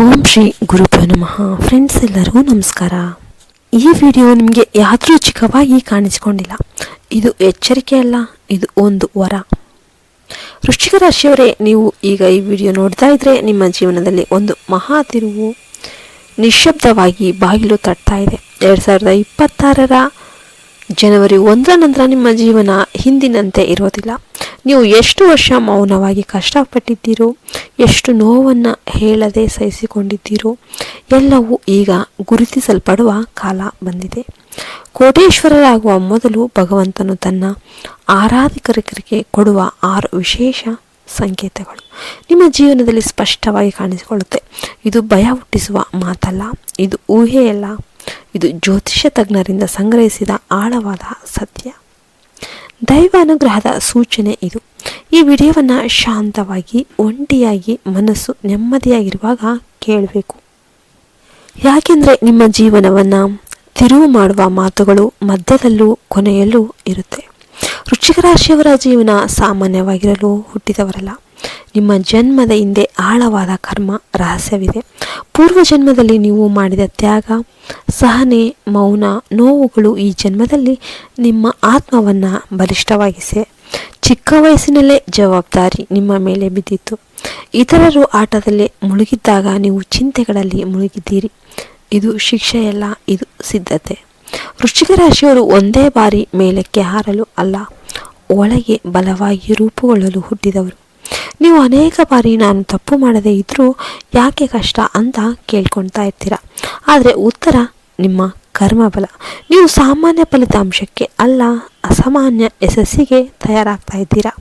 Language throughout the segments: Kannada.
ಓಂ ಶ್ರೀ ಗುರುಭ್ಯೋ ನಮಃ. ಫ್ರೆಂಡ್ಸ್ ಎಲ್ಲರಿಗೂ ನಮಸ್ಕಾರ. ಈ ವಿಡಿಯೋ ನಿಮಗೆ ಯಾದೃಚ್ಛಿಕವಾಗಿ ಕಾಣಿಸಿಕೊಂಡಿಲ್ಲ. ಇದು ಎಚ್ಚರಿಕೆ ಅಲ್ಲ, ಇದು ಒಂದು ವರ. ವೃಶ್ಚಿಕ ರಾಶಿಯವರೇ, ನೀವು ಈಗ ಈ ವಿಡಿಯೋ ನೋಡ್ತಾ ಇದ್ರೆ ನಿಮ್ಮ ಜೀವನದಲ್ಲಿ ಒಂದು ಮಹಾ ತಿರುವು ನಿಶಬ್ದವಾಗಿ ಬಾಗಿಲು ತಟ್ತಾ ಇದೆ. ಎರಡು ಸಾವಿರದ ಇಪ್ಪತ್ತಾರರ ಜನವರಿ ಒಂದರ ನಂತರ ನಿಮ್ಮ ಜೀವನ ಹಿಂದಿನಂತೆ ಇರೋದಿಲ್ಲ. ನೀವು ಎಷ್ಟು ವರ್ಷ ಮೌನವಾಗಿ ಕಷ್ಟಪಟ್ಟಿದ್ದೀರೋ, ಎಷ್ಟು ನೋವನ್ನು ಹೇಳದೆ ಸಹಿಸಿಕೊಂಡಿದ್ದೀರೋ, ಎಲ್ಲವೂ ಈಗ ಗುರುತಿಸಲ್ಪಡುವ ಕಾಲ ಬಂದಿದೆ. ಕೋಟೇಶ್ವರರಾಗುವ ಮೊದಲು ಭಗವಂತನು ತನ್ನ ಆರಾಧಕರಿಗೆ ಕೊಡುವ ಆರು ವಿಶೇಷ ಸಂಕೇತಗಳು. ನಿಮ್ಮ ಜೀವನದಲ್ಲಿ ಸ್ಪಷ್ಟವಾಗಿ ಕಾಣಿಸಿಕೊಳ್ಳುತ್ತೆ. ಇದು ಭಯ ಹುಟ್ಟಿಸುವ ಮಾತಲ್ಲ, ಇದು ಊಹೆಯಲ್ಲ. ಇದು ಜ್ಯೋತಿಷ್ಯ ತಜ್ಞರಿಂದ ಸಂಗ್ರಹಿಸಿದ ಆಳವಾದ ಸತ್ಯ. ದೈವ ಅನುಗ್ರಹದ ಸೂಚನೆ ಇದು. ಈ ವಿಡಿಯೋವನ್ನು ಶಾಂತವಾಗಿ, ಒಂಟಿಯಾಗಿ, ಮನಸ್ಸು ನೆಮ್ಮದಿಯಾಗಿರುವಾಗ ಕೇಳಬೇಕು. ಯಾಕೆಂದರೆ ನಿಮ್ಮ ಜೀವನವನ್ನು ತಿರುವು ಮಾಡುವ ಮಾತುಗಳು ಮಧ್ಯದಲ್ಲೂ ಕೊನೆಯಲ್ಲೂ ಇರುತ್ತೆ. ವೃಶ್ಚಿಕ ಜೀವನ ಸಾಮಾನ್ಯವಾಗಿರಲು ಹುಟ್ಟಿದವರಲ್ಲ. ನಿಮ್ಮ ಜನ್ಮದ ಹಿಂದೆ ಆಳವಾದ ಕರ್ಮ, ರಹಸ್ಯವಿದೆ. ಪೂರ್ವ ಜನ್ಮದಲ್ಲಿ ನೀವು ಮಾಡಿದ ತ್ಯಾಗ, ಸಹನೆ, ಮೌನ, ನೋವುಗಳು ಈ ಜನ್ಮದಲ್ಲಿ ನಿಮ್ಮ ಆತ್ಮವನ್ನು ಬಲಿಷ್ಠವಾಗಿಸಿ. ಚಿಕ್ಕ ವಯಸ್ಸಿನಲ್ಲೇ ಜವಾಬ್ದಾರಿ ನಿಮ್ಮ ಮೇಲೆ ಬಿದ್ದಿತ್ತು. ಇತರರು ಆಟದಲ್ಲಿ ಮುಳುಗಿದ್ದಾಗ ನೀವು ಚಿಂತೆಗಳಲ್ಲಿ ಮುಳುಗಿದ್ದೀರಿ. ಇದು ಶಿಕ್ಷೆಯಲ್ಲ, ಇದು ಸಿದ್ಧತೆ. ವೃಶ್ಚಿಕ ರಾಶಿಯವರು ಒಂದೇ ಬಾರಿ ಮೇಲಕ್ಕೆ ಹಾರಲು ಅಲ್ಲ, ಒಳಗೆ ಬಲವಾಗಿ ರೂಪುಗೊಳ್ಳಲು ಹುಟ್ಟಿದವರು. ನೀವು ಅನೇಕ ಬಾರಿ ನಾನು ತಪ್ಪು ಮಾಡದೇ ಇದ್ದರೂ ಯಾಕೆ ಕಷ್ಟ ಅಂತ ಕೇಳ್ಕೊಳ್ತಾ ಇರ್ತೀರ? ಆದರೆ ಉತ್ತರ ನಿಮ್ಮ ಕರ್ಮಬಲ ನೀವು ಸಾಮಾನ್ಯ ಫಲಿತಾಂಶಕ್ಕೆ ಅಲ್ಲ, ಅಸಾಮಾನ್ಯ ಯಶಸ್ಸಿಗೆ ತಯಾರಾಗ್ತಾ ಇದ್ದೀರಾ?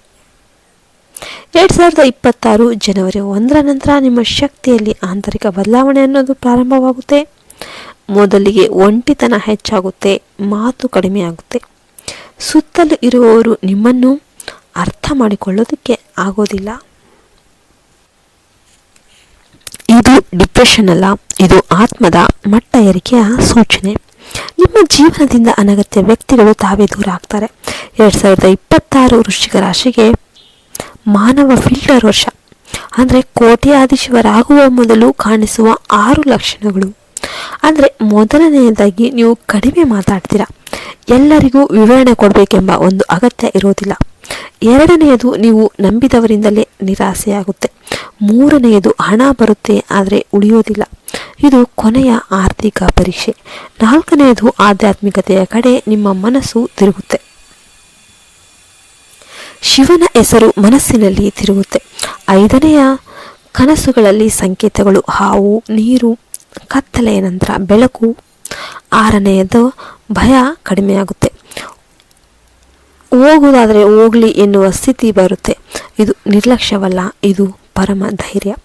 ಎರಡು ಸಾವಿರದ ಇಪ್ಪತ್ತಾರು ಜನವರಿ ಒಂದರ ನಂತರ ನಿಮ್ಮ ಶಕ್ತಿಯಲ್ಲಿ ಆಂತರಿಕ ಬದಲಾವಣೆ ಅನ್ನೋದು ಪ್ರಾರಂಭವಾಗುತ್ತೆ. ಮೊದಲಿಗೆ ಒಂಟಿತನ ಹೆಚ್ಚಾಗುತ್ತೆ, ಮಾತು ಕಡಿಮೆ ಆಗುತ್ತೆ. ಸುತ್ತಲೂ ಇರುವವರು ನಿಮ್ಮನ್ನು ಅರ್ಥ ಮಾಡಿಕೊಳ್ಳೋದಕ್ಕೆ ಆಗೋದಿಲ್ಲ. ಇದು ಡಿಪ್ರೆಷನ್ ಅಲ್ಲ, ಇದು ಆತ್ಮದ ಮಟ್ಟ ಏರಿಕೆಯ ಸೂಚನೆ. ನಿಮ್ಮ ಜೀವನದಿಂದ ಅನಗತ್ಯ ವ್ಯಕ್ತಿಗಳು ತಾವೇ ದೂರ ಆಗ್ತಾರೆ. ಎರಡು ಸಾವಿರದ ಇಪ್ಪತ್ತಾರು ವೃಶ್ಚಿಕ ರಾಶಿಗೆ ಮಾನವ ಫಿಲ್ಟರ್ ವರ್ಷ, ಅಂದರೆ ಕೋಟ್ಯಾಧೀಶವರಾಗುವ ಮೊದಲು ಕಾಣಿಸುವ ಆರು ಲಕ್ಷಣಗಳು. ಅಂದರೆ ಮೊದಲನೆಯದಾಗಿ ನೀವು ಕಡಿಮೆ ಮಾತಾಡ್ತೀರಾ. ಎಲ್ಲರಿಗೂ ವಿವರಣೆ ಕೊಡಬೇಕೆಂಬ ಒಂದು ಅಗತ್ಯ ಇರೋದಿಲ್ಲ. ಎರಡನೆಯದು ನೀವು ನಂಬಿದವರಿಂದಲೇ ನಿರಾಸೆಯಾಗುತ್ತೆ. ಮೂರನೆಯದು ಹಣ ಬರುತ್ತೆ ಆದರೆ ಉಳಿಯೋದಿಲ್ಲ. ಇದು ಕೊನೆಯ ಆರ್ಥಿಕ ಪರೀಕ್ಷೆ. ನಾಲ್ಕನೆಯದು ಆಧ್ಯಾತ್ಮಿಕತೆಯ ಕಡೆ ನಿಮ್ಮ ಮನಸ್ಸು ತಿರುಗುತ್ತೆ. ಶಿವನ ಹೆಸರು ಮನಸ್ಸಿನಲ್ಲಿ ತಿರುಗುತ್ತೆ. ಐದನೆಯ ಕನಸುಗಳಲ್ಲಿ ಸಂಕೇತಗಳು ಹಾವು, ನೀರು ಕತ್ತಲೆಯ ನಂತರ ಬೆಳಕು ಆರನೆಯದು ಭಯ ಕಡಿಮೆಯಾಗುತ್ತೆ. ಹೋಗುವುದಾದರೆ ಹೋಗಲಿ ಎನ್ನುವ ಸ್ಥಿತಿ ಬರುತ್ತೆ. ಇದು ನಿರ್ಲಕ್ಷ್ಯವಲ್ಲ, ಇದು ಪರಮ ಧೈರ್ಯ.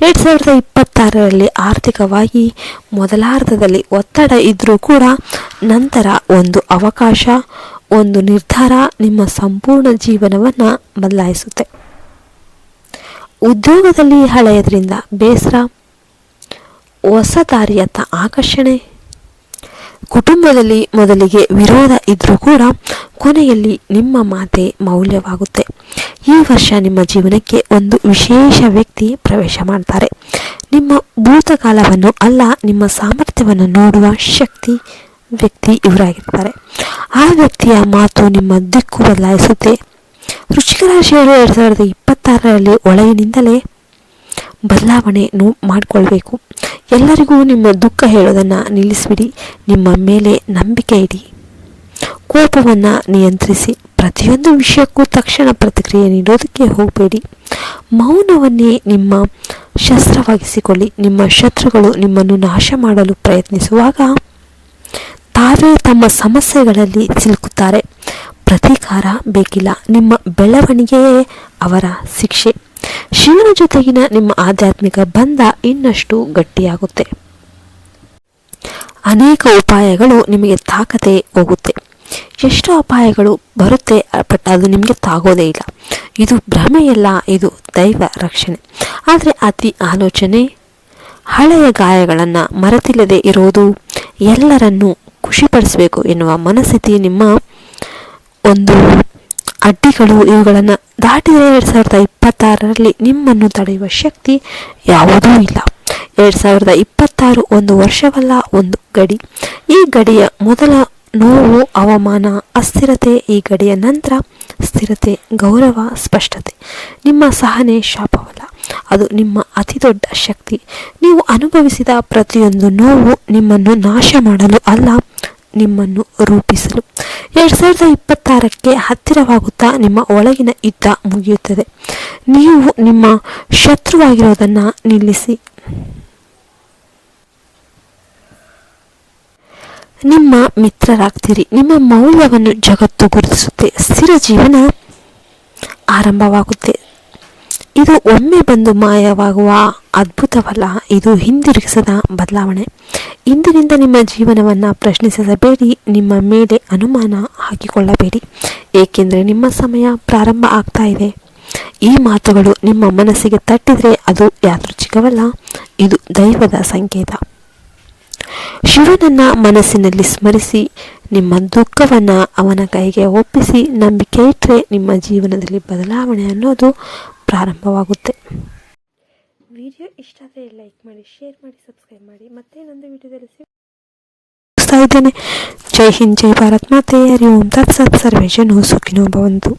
ಎರಡು ಸಾವಿರದ ಇಪ್ಪತ್ತಾರರಲ್ಲಿ ಆರ್ಥಿಕವಾಗಿ ಮೊದಲಾರ್ಧದಲ್ಲಿ ಒತ್ತಡ ಇದ್ದರೂ ಕೂಡ ನಂತರ ಒಂದು ಅವಕಾಶ, ಒಂದು ನಿರ್ಧಾರ ನಿಮ್ಮ ಸಂಪೂರ್ಣ ಜೀವನವನ್ನು ಬದಲಾಯಿಸುತ್ತೆ. ಉದ್ಯೋಗದಲ್ಲಿ ಹಳೆಯದರಿಂದ ಬೇಸರ ಹೊಸ ದಾರಿಯತ್ತ ಆಕರ್ಷಣೆ. ಕುಟುಂಬದಲ್ಲಿ ಮೊದಲಿಗೆ ವಿರೋಧ ಇದ್ದರೂ ಕೂಡ ಕೊನೆಯಲ್ಲಿ ನಿಮ್ಮ ಮಾತೆ ಮೌಲ್ಯವಾಗುತ್ತೆ. ಈ ವರ್ಷ ನಿಮ್ಮ ಜೀವನಕ್ಕೆ ಒಂದು ವಿಶೇಷ ವ್ಯಕ್ತಿ ಪ್ರವೇಶ ಮಾಡ್ತಾರೆ. ನಿಮ್ಮ ಭೂತಕಾಲವನ್ನು ಅಲ್ಲ, ನಿಮ್ಮ ಸಾಮರ್ಥ್ಯವನ್ನು ನೋಡುವ ಶಕ್ತಿ ವ್ಯಕ್ತಿ ಇವರಾಗಿರ್ತಾರೆ. ಆ ವ್ಯಕ್ತಿಯ ಮಾತು ನಿಮ್ಮ ದಿಕ್ಕು ಬದಲಾಯಿಸುತ್ತೆ. ವೃಶ್ಚಿಕ ರಾಶಿಯವರು ಎರಡು ಸಾವಿರದ ಇಪ್ಪತ್ತಾರರಲ್ಲಿ ಒಳಗಿನಿಂದಲೇ ಬದಲಾವಣೆ ಮಾಡಿಕೊಳ್ಬೇಕು. ಎಲ್ಲರಿಗೂ ನಿಮ್ಮ ದುಃಖ ಹೇಳೋದನ್ನು ನಿಲ್ಲಿಸಿಬಿಡಿ. ನಿಮ್ಮ ಮೇಲೆ ನಂಬಿಕೆ ಇಡಿ. ಕೋಪವನ್ನು ನಿಯಂತ್ರಿಸಿ. ಪ್ರತಿಯೊಂದು ವಿಷಯಕ್ಕೂ ತಕ್ಷಣ ಪ್ರತಿಕ್ರಿಯೆ ನೀಡೋದಕ್ಕೆ ಹೋಗಬೇಡಿ. ಮೌನವನ್ನೇ ನಿಮ್ಮ ಶಸ್ತ್ರವಾಗಿಸಿಕೊಳ್ಳಿ. ನಿಮ್ಮ ಶತ್ರುಗಳು ನಿಮ್ಮನ್ನು ನಾಶ ಮಾಡಲು ಪ್ರಯತ್ನಿಸುವಾಗ ತಾವೇ ತಮ್ಮ ಸಮಸ್ಯೆಗಳಲ್ಲಿ ಸಿಲುಕುತ್ತಾರೆ. ಪ್ರತೀಕಾರ ಬೇಕಿಲ್ಲ. ನಿಮ್ಮ ಬೆಳವಣಿಗೆಯೇ ಅವರ ಶಿಕ್ಷೆ. ಶಿವನ ಜೊತೆಗಿನ ನಿಮ್ಮ ಆಧ್ಯಾತ್ಮಿಕ ಬಂಧ ಇನ್ನಷ್ಟು ಗಟ್ಟಿಯಾಗುತ್ತೆ. ಅನೇಕ ಉಪಾಯಗಳು ನಿಮಗೆ ತಾಕತೆ ಹೋಗುತ್ತೆ. ಎಷ್ಟು ಅಪಾಯಗಳು ಬರುತ್ತೆ, ಬಟ್ ಅದು ನಿಮಗೆ ತಾಗೋದೇ ಇಲ್ಲ. ಇದು ಭ್ರಮೆಯಲ್ಲ, ಇದು ದೈವ ರಕ್ಷಣೆ. ಆದರೆ ಅತಿ ಆಲೋಚನೆ, ಹಳೆಯ ಗಾಯಗಳನ್ನು ಮರೆತಿಲ್ಲದೆ ಇರೋದು ಎಲ್ಲರನ್ನೂ ಖುಷಿಪಡಿಸಬೇಕು ಎನ್ನುವ ಮನಸ್ಥಿತಿ ನಿಮ್ಮ ಒಂದು ಅಡ್ಡಿಗಳು ಇವುಗಳನ್ನು ದಾಟಿದರೆ ಎರಡು ಸಾವಿರದ ಇಪ್ಪತ್ತಾರರಲ್ಲಿ ನಿಮ್ಮನ್ನು ತಡೆಯುವ ಶಕ್ತಿ ಯಾವುದೂ ಇಲ್ಲ. ಎರಡು ಸಾವಿರದ ಇಪ್ಪತ್ತಾರು ಒಂದು ವರ್ಷವಲ್ಲ, ಒಂದು ಗಡಿ. ಈ ಗಡಿಯ ಮೊದಲ ನೋವು ಅವಮಾನ ಅಸ್ಥಿರತೆ, ಈ ಗಡಿಯ ನಂತರ ಸ್ಥಿರತೆ, ಗೌರವ, ಸ್ಪಷ್ಟತೆ. ನಿಮ್ಮ ಸಹನೆ ಶಾಪವಲ್ಲ, ಅದು ನಿಮ್ಮ ಅತಿ ದೊಡ್ಡ ಶಕ್ತಿ. ನೀವು ಅನುಭವಿಸಿದ ಪ್ರತಿಯೊಂದು ನೋವು ನಿಮ್ಮನ್ನು ನಾಶ ಮಾಡಲು ಅಲ್ಲ ನಿಮ್ಮನ್ನು ರೂಪಿಸಲು. ಎರಡು ಸಾವಿರದ ಇಪ್ಪತ್ತಾರಕ್ಕೆ ಹತ್ತಿರವಾಗುತ್ತಾ ನಿಮ್ಮ ಒಳಗಿನ ಯುದ್ಧ ಮುಗಿಯುತ್ತದೆ. ನೀವು ನಿಮ್ಮ ಶತ್ರುವಾಗಿರೋದನ್ನು ನಿಲ್ಲಿಸಿ. ನಿಮ್ಮ ಮಿತ್ರರಾಗ್ತೀರಿ. ನಿಮ್ಮ ಮೌಲ್ಯವನ್ನು ಜಗತ್ತು ಗುರುತಿಸುತ್ತೆ. ಸ್ಥಿರ ಜೀವನ ಆರಂಭವಾಗುತ್ತೆ. ಇದು ಒಮ್ಮೆ ಬಂದು ಮಾಯವಾಗುವ ಅದ್ಭುತವಲ್ಲ, ಇದು ಹಿಂದಿರುಗಿಸದ ಬದಲಾವಣೆ. ಇಂದಿನಿಂದ ನಿಮ್ಮ ಜೀವನವನ್ನು ಪ್ರಶ್ನಿಸಬೇಡಿ, ನಿಮ್ಮ ಮೇಲೆ ಅನುಮಾನ ಹಾಕಿಕೊಳ್ಳಬೇಡಿ. ಏಕೆಂದರೆ ನಿಮ್ಮ ಸಮಯ ಪ್ರಾರಂಭ ಆಗ್ತಾ ಇದೆ. ಈ ಮಾತುಗಳು ನಿಮ್ಮ ಮನಸ್ಸಿಗೆ ತಟ್ಟಿದರೆ ಅದು ಯಾದೃಚ್ಛಿಕವಲ್ಲ, ಇದು ದೈವದ ಸಂಕೇತ. ಶಿವನನ್ನ ಮನಸ್ಸಿನಲ್ಲಿ ಸ್ಮರಿಸಿ, ನಿಮ್ಮ ದುಃಖವನ್ನು ಅವನ ಕೈಗೆ ಒಪ್ಪಿಸಿ, ನಂಬಿಕೆ ಇಟ್ಟರೆ ನಿಮ್ಮ ಜೀವನದಲ್ಲಿ ಬದಲಾವಣೆ ಅನ್ನೋದು ಪ್ರಾರಂಭವಾಗುತ್ತೆ. ವಿಡಿಯೋ ಇಷ್ಟ ಆದರೆ ಲೈಕ್ ಮಾಡಿ ಶೇರ್ ಮಾಡಿ ಸಬ್ಸ್ಕ್ರೈಬ್ ಮಾಡಿ. ಮತ್ತೆ ಇನ್ನೊಂದು ವಿಡಿಯೋದಲ್ಲಿ ಸಿಗ್ತಾ ಇದ್ದೇನೆ. ಜೈ ಹಿಂದ್ ಜೈ ಭಾರತ್. ಮಾತೆ ಹರಿ ಓಂ. ತತ್ಸತ್ ಸರ್ವೇಜನು ಸುಖಿನೋ ಭವಂತು.